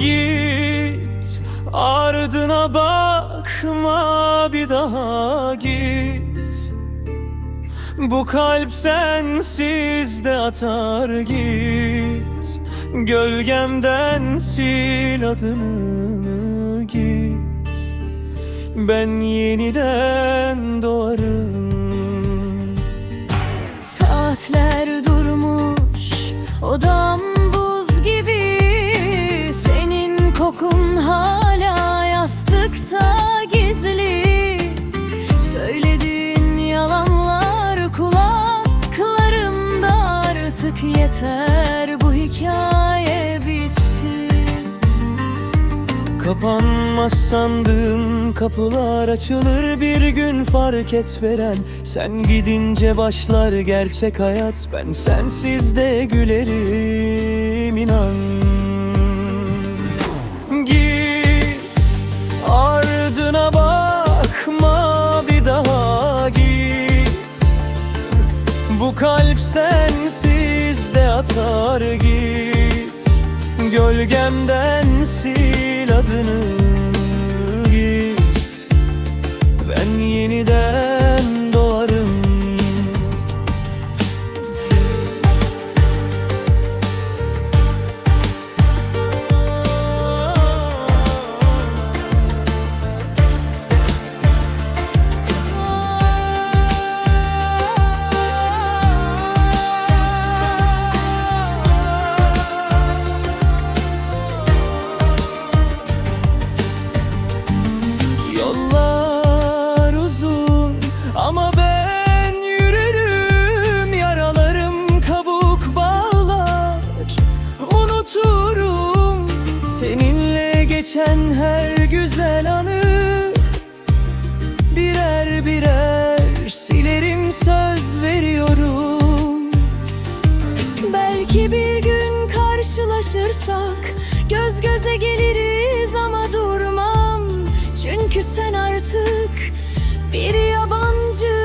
git Ardına bakma bir daha git. Bu kalp sensiz de atar git Gölgemden sil adını git. Ben yeniden doğarım. Yeter Bu hikaye bitti. Kapanmaz sandığım kapılar açılır bir gün fark et veren. Sen gidince başlar gerçek hayat ben sensiz de gülerim inan Bu kalp sensiz de atar git. Gölgemden Yollar uzun ama ben yürürüm. Yaralarım kabuk bağlar. Unuturum seninle geçen her güzel anı. Birer birer silerim söz veriyorum. Belki bir gün karşılaşırsak Göz göze geliriz Çünkü sen artık bir yabancı